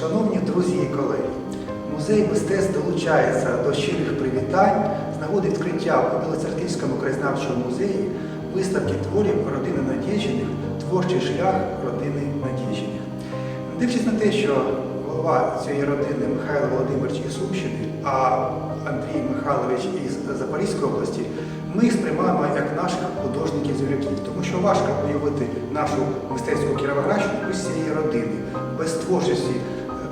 Шановні друзі і колеги, музей мистецтв долучається до щирих привітань з нагоди відкриття у Білоцерківському краєзнавчому музеї виставки творів родини Надєжиних Творчий шлях родини Надєжиних. Дивлячись на те, що голова цієї родини Михайло Володимирович із Сумщини, а Андрій Михайлович із Запорізької області, ми їх сприймаємо як наших художників-земляків, тому що важко уявити нашу мистецьку Кіровоградщину без цієї родини, без творчості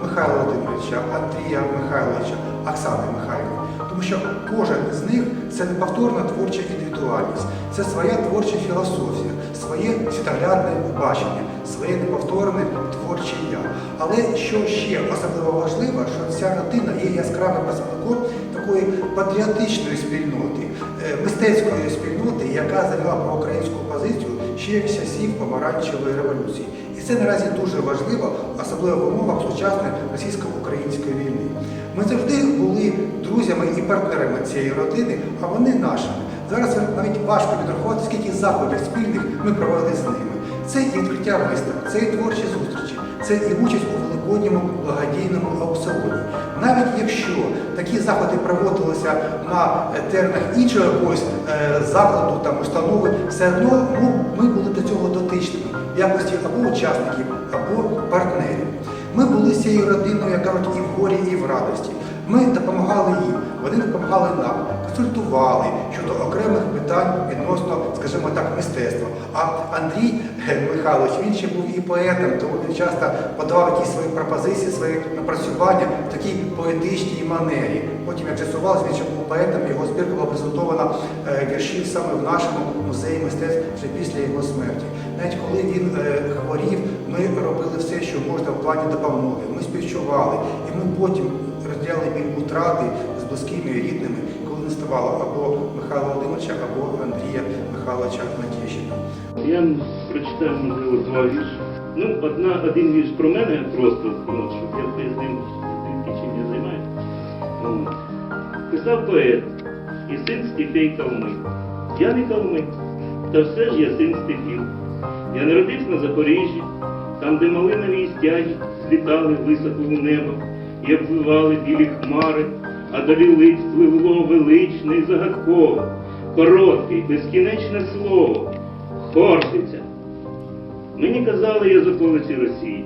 Михайла Володимировича, Андрія Михайловича, Оксани Михайлівни. Тому що кожен з них це неповторна творча індивідуальність, це своя творча філософія, своє світоглядне бачення, своє неповторне творче я. Але що ще особливо важливо, що ця родина є яскравим представником такої патріотичної спільноти, е, мистецької спільноти, яка зайняла проукраїнську позицію ще часів помаранчевої революції. І це наразі дуже важливо, особливо в умовах сучасної російсько-української війни. Ми завжди були друзями і партнерами цієї родини, а вони нашими. Зараз навіть важко підрахувати, скільки заходів спільних ми провели з ними. Це і відкриття виставок, це і творчі зустрічі, це і участь у великодньому благодійному аукціоні. Навіть якщо такі заходи проводилися на е, теренах іншого якогось е, закладу там установи, все одно ну, ми були до цього дотичними в якості або учасників, або партнерів. Ми були з цією родиною, як кажуть, і в горі, і в радості. Ми допомагали їм, вони допомагали нам, консультували щодо окремих питань відносно, скажімо так, мистецтва. А Андрій Михайлович, він ще був і поетом, тому він часто подавав якісь свої пропозиції, свої напрацювання в такій поетичній манері. Потім, як з'ясувалося, він ще був поетом, його збірка була презентована е, віршів саме в нашому музеї мистецтв вже після його смерті. Навіть коли він е, хворів, ми робили все, що можна в плані допомоги. Ми співчували, і ми потім розділяли біль утрати близькими рідними, коли не ставало або Михайла Володимировича, або Андрія Михайловича Матєщина. Я прочитаю, можливо, два вірші. Ну, одна, один вірш про мене просто, ну, щоб я пояснив, чим я займаюся. Писав поет і син Стефей Калми. Я не Калми, та все ж я син Стефів. Я народився на Запоріжжі, там, де малинові стяги злітали високо у небо і обвивали білі хмари, а долі лиць пливло величне і загадкове, коротке безкінечне слово. Хортиця. Мені казали, я з околиці Росії.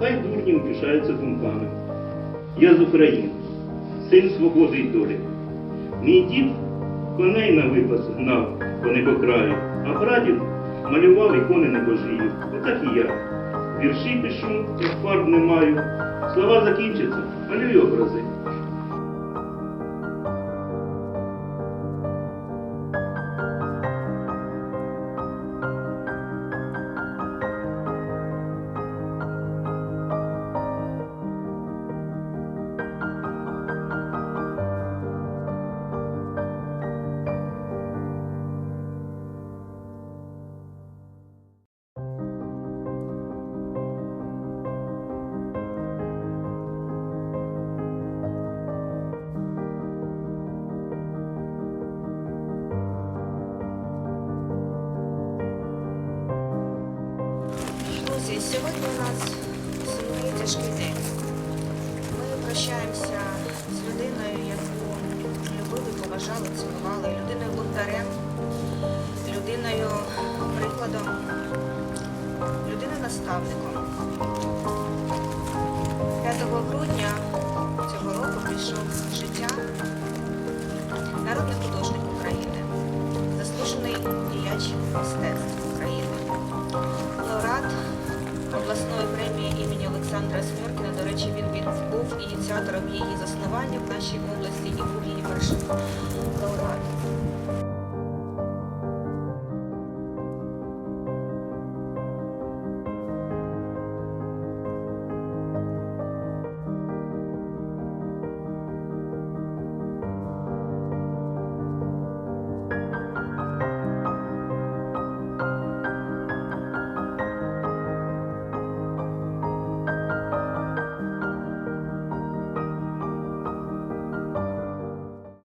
Хай дурні утішаються думками. Я з України, син свободи й долі. Мій дід коней на випас гнав по небокраю, а прадід малював ікони небожію. Отак і я. Вірші пишу, як фарб не маю. Слова закінчаться, малюю образи. Сьогодні у нас сумний тяжкий день. Ми прощаємося з людиною, яку любили, поважали, цінували, людиною бунтарем, людиною прикладом, людиною наставником. премії імені Олександра Смиркіна. До речі, він, він був ініціатором її заснування в нашій області і був її першим лауреатом.